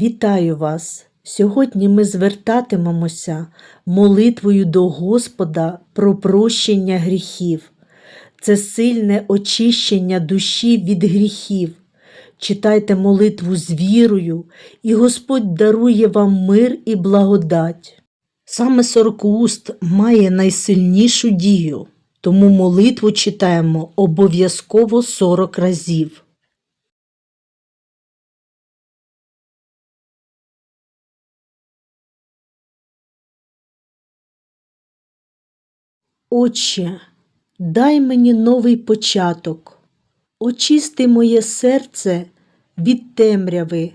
Вітаю вас! Сьогодні ми звертатимемося молитвою до Господа про прощення гріхів. Це сильне очищення душі від гріхів. Читайте молитву з вірою, і Господь дарує вам мир і благодать. Саме сорокуст має найсильнішу дію, тому молитву читаємо обов'язково 40 разів. Отче, дай мені новий початок, очисти моє серце від темряви.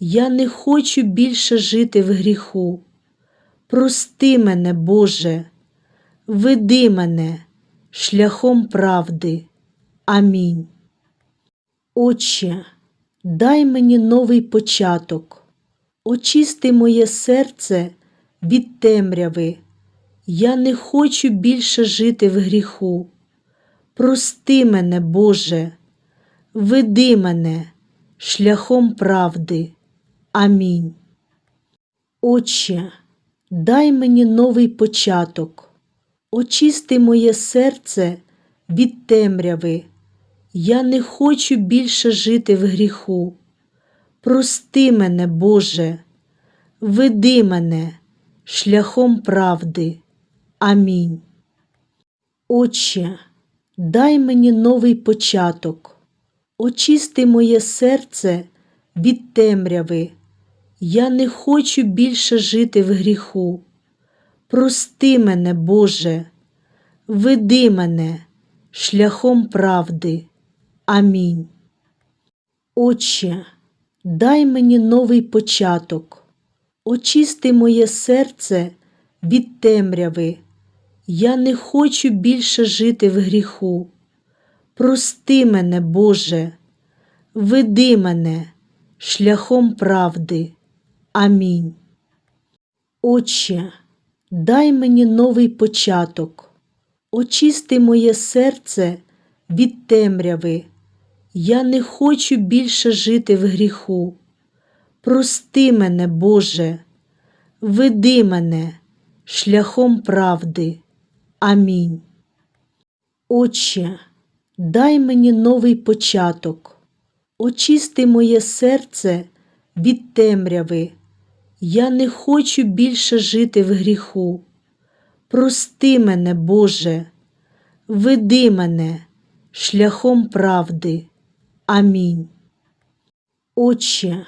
Я не хочу більше жити в гріху. Прости мене, Боже, веди мене шляхом правди. Амінь. Отче, дай мені новий початок, очисти моє серце від темряви. Я не хочу більше жити в гріху. Прости мене, Боже, веди мене шляхом правди. Амінь. Отче, дай мені новий початок, очисти моє серце від темряви. Я не хочу більше жити в гріху. Прости мене, Боже, веди мене шляхом правди. Амінь. Отче, дай мені новий початок, очисти моє серце від темряви. Я не хочу більше жити в гріху. Прости мене, Боже, веди мене шляхом правди. Амінь. Отче, дай мені новий початок, очисти моє серце від темряви. Я не хочу більше жити в гріху. Прости мене, Боже, веди мене шляхом правди. Амінь. Отче, дай мені новий початок, очисти моє серце від темряви. Я не хочу більше жити в гріху. Прости мене, Боже, веди мене шляхом правди. Амінь. Отче, дай мені новий початок, очисти моє серце від темряви. Я не хочу більше жити в гріху. Прости мене, Боже, веди мене шляхом правди. Амінь. Отче,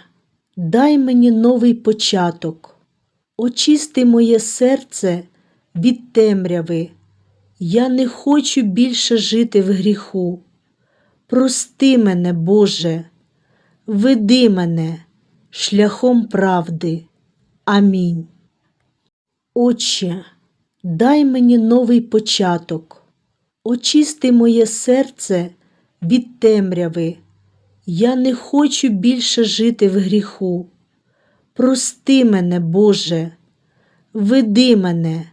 дай мені новий початок, очисти моє серце від темряви. Я не хочу більше жити в гріху. Прости мене, Боже, веди мене шляхом правди. Амінь. Отче, дай мені новий початок, очисти моє серце від темряви. Я не хочу більше жити в гріху. Прости мене, Боже, веди мене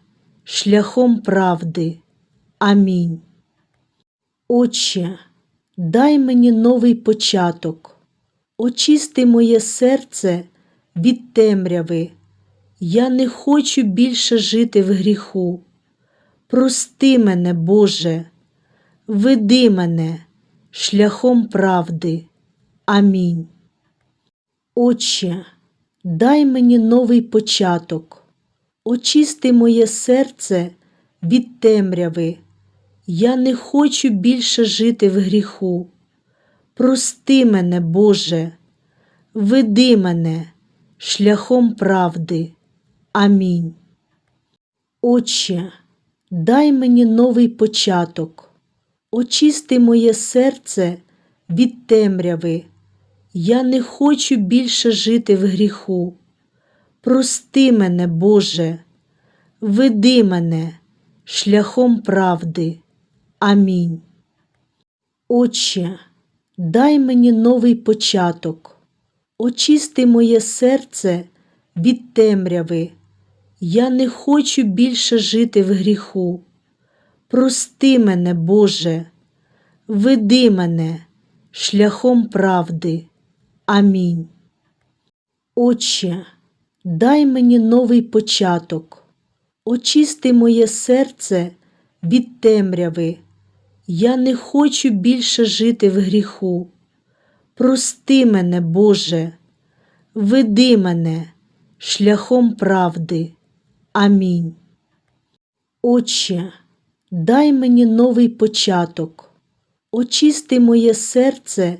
шляхом правди. Амінь. Отче, дай мені новий початок, очисти моє серце від темряви. Я не хочу більше жити в гріху. Прости мене, Боже, веди мене шляхом правди. Амінь. Отче, дай мені новий початок, очисти моє серце від темряви. Я не хочу більше жити в гріху. Прости мене, Боже, веди мене шляхом правди. Амінь. Отче, дай мені новий початок, очисти моє серце від темряви. Я не хочу більше жити в гріху. Прости мене, Боже, веди мене шляхом правди. Амінь. Отче, дай мені новий початок, очисти моє серце від темряви. Я не хочу більше жити в гріху. Прости мене, Боже, веди мене шляхом правди. Амінь. Отче, дай мені новий початок, очисти моє серце від темряви. Я не хочу більше жити в гріху. Прости мене, Боже, веди мене шляхом правди. Амінь. Отче, дай мені новий початок, очисти моє серце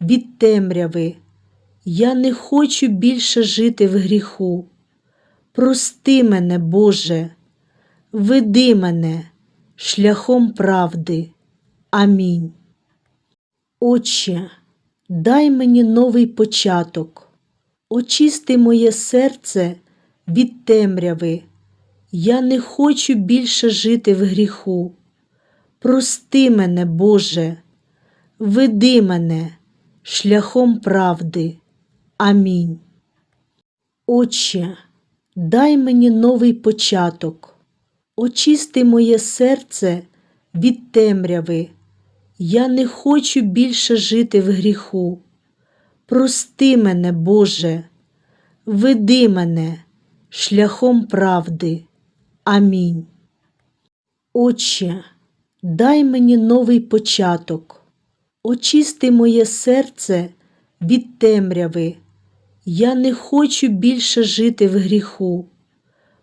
від темряви. Я не хочу більше жити в гріху. Прости мене, Боже, веди мене шляхом правди. Амінь. Отче, дай мені новий початок, очисти моє серце від темряви. Я не хочу більше жити в гріху. Прости мене, Боже, веди мене шляхом правди. Амінь. Отче, дай мені новий початок, очисти моє серце від темряви. Я не хочу більше жити в гріху. Прости мене, Боже, веди мене шляхом правди. Амінь. Отче, дай мені новий початок, очисти моє серце від темряви. Я не хочу більше жити в гріху.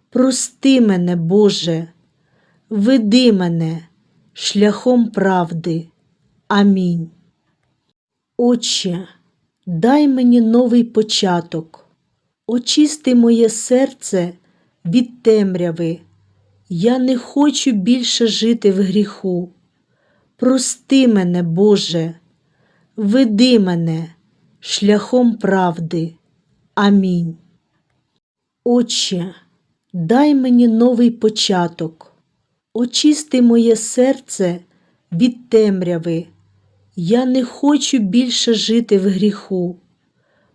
Прости мене, Боже, веди мене шляхом правди. Амінь. Отче, дай мені новий початок, очисти моє серце від темряви. Я не хочу більше жити в гріху. Прости мене, Боже, веди мене шляхом правди. Амінь. Отче, дай мені новий початок, очисти моє серце від темряви. Я не хочу більше жити в гріху.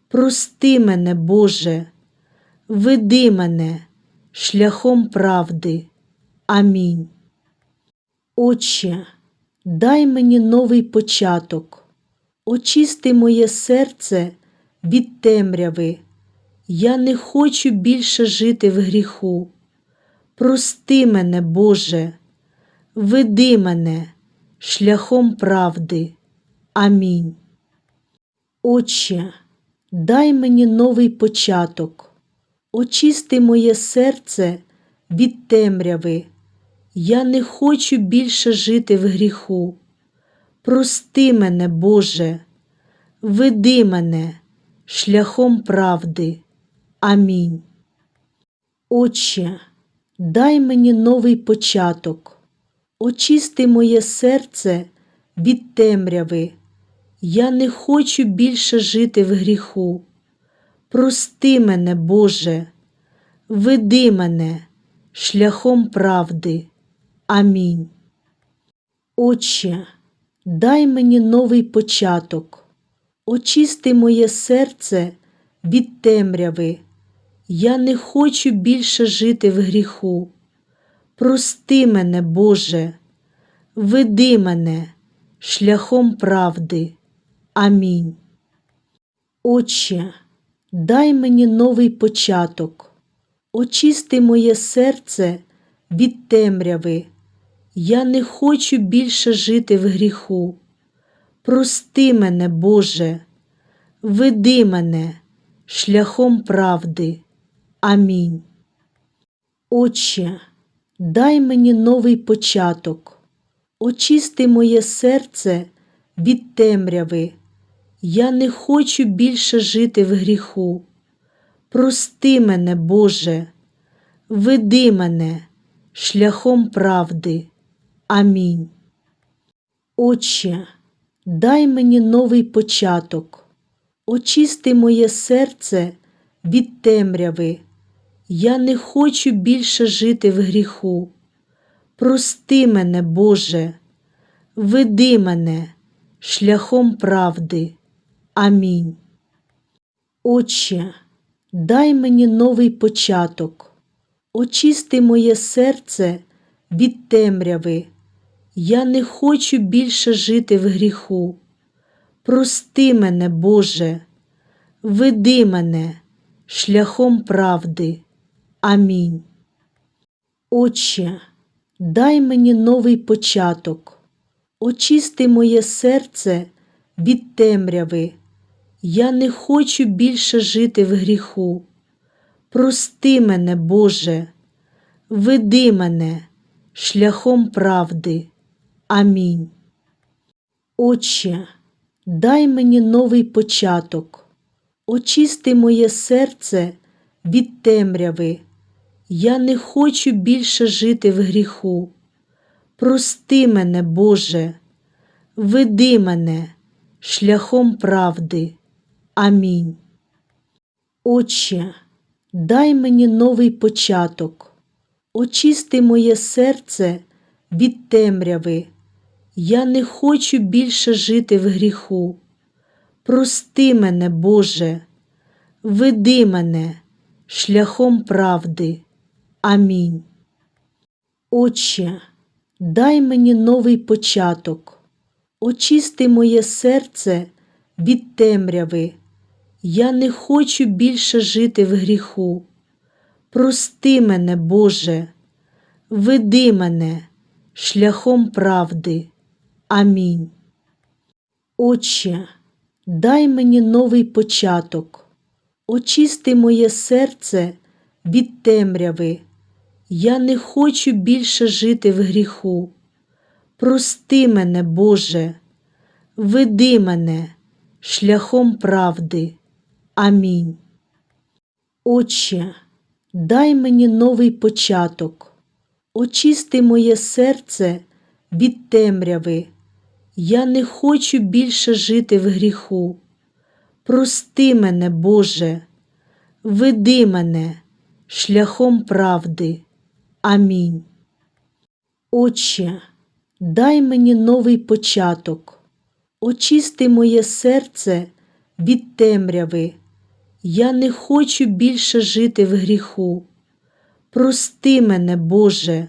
Прости мене, Боже, веди мене шляхом правди. Амінь. Отче, дай мені новий початок, очисти моє серце від темряви. Я не хочу більше жити в гріху. Прости мене, Боже, веди мене шляхом правди. Амінь. Отче, дай мені новий початок, очисти моє серце від темряви. Я не хочу більше жити в гріху. Прости мене, Боже, веди мене шляхом правди. Амінь. Отче, дай мені новий початок, очисти моє серце від темряви. Я не хочу більше жити в гріху. Прости мене, Боже, веди мене шляхом правди. Амінь. Отче, дай мені новий початок, очисти моє серце від темряви. Я не хочу більше жити в гріху. Прости мене, Боже, веди мене шляхом правди. Амінь. Отче, дай мені новий початок, очисти моє серце від темряви. Я не хочу більше жити в гріху. Прости мене, Боже, веди мене шляхом правди. Амінь. Отче, дай мені новий початок, очисти моє серце від темряви. Я не хочу більше жити в гріху. Прости мене, Боже, веди мене шляхом правди. Амінь. Отче, дай мені новий початок, очисти моє серце від темряви. Я не хочу більше жити в гріху. Прости мене, Боже, веди мене шляхом правди. Амінь. Отче, дай мені новий початок, очисти моє серце від темряви. Я не хочу більше жити в гріху. Прости мене, Боже, веди мене шляхом правди. Амінь. Отче, дай мені новий початок, очисти моє серце від темряви. Я не хочу більше жити в гріху. Прости мене, Боже, веди мене шляхом правди. Амінь. Отче, дай мені новий початок, очисти моє серце від темряви. Я не хочу більше жити в гріху. Прости мене, Боже, веди мене шляхом правди. Амінь. Отче, дай мені новий початок, очисти моє серце від темряви. Я не хочу більше жити в гріху. Прости мене, Боже, веди мене шляхом правди. Амінь. Отче, дай мені новий початок, очисти моє серце від темряви. Я не хочу більше жити в гріху. Прости мене, Боже, веди мене шляхом правди. Амінь. Отче, дай мені новий початок, очисти моє серце від темряви. Я не хочу більше жити в гріху. Прости мене, Боже, веди мене шляхом правди. Амінь. Отче, дай мені новий початок, очисти моє серце від темряви. Я не хочу більше жити в гріху. Прости мене, Боже, веди мене шляхом правди. Амінь. Отче, дай мені новий початок, очисти моє серце від темряви. Я не хочу більше жити в гріху. Прости мене, Боже,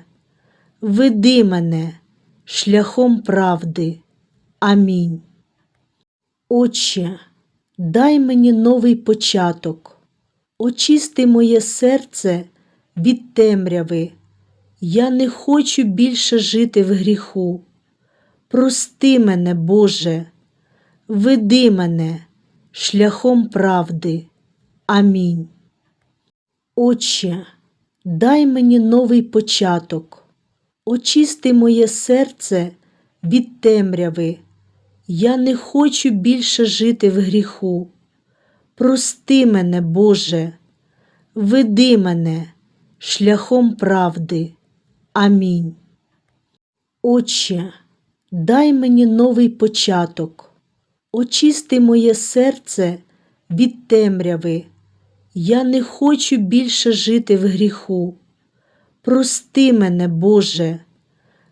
веди мене шляхом правди. Амінь. Отче, дай мені новий початок, очисти моє серце від темряви. Я не хочу більше жити в гріху. Прости мене, Боже, веди мене шляхом правди. Амінь. Отче, дай мені новий початок, очисти моє серце від темряви. Я не хочу більше жити в гріху. Прости мене, Боже, веди мене шляхом правди. Амінь. Отче, дай мені новий початок, очисти моє серце від темряви. Я не хочу більше жити в гріху. Прости мене, Боже,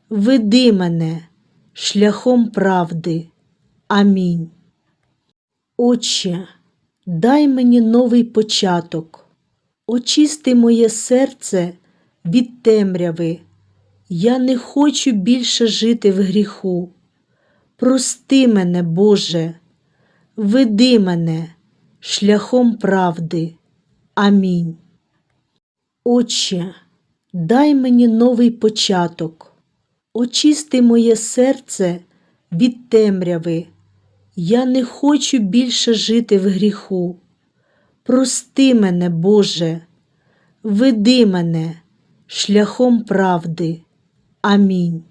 веди мене шляхом правди. Амінь. Отче, дай мені новий початок, очисти моє серце від темряви. Я не хочу більше жити в гріху. Прости мене, Боже, веди мене шляхом правди. Амінь. Отче, дай мені новий початок, очисти моє серце від темряви. Я не хочу більше жити в гріху. Прости мене, Боже, веди мене шляхом правди. Амінь.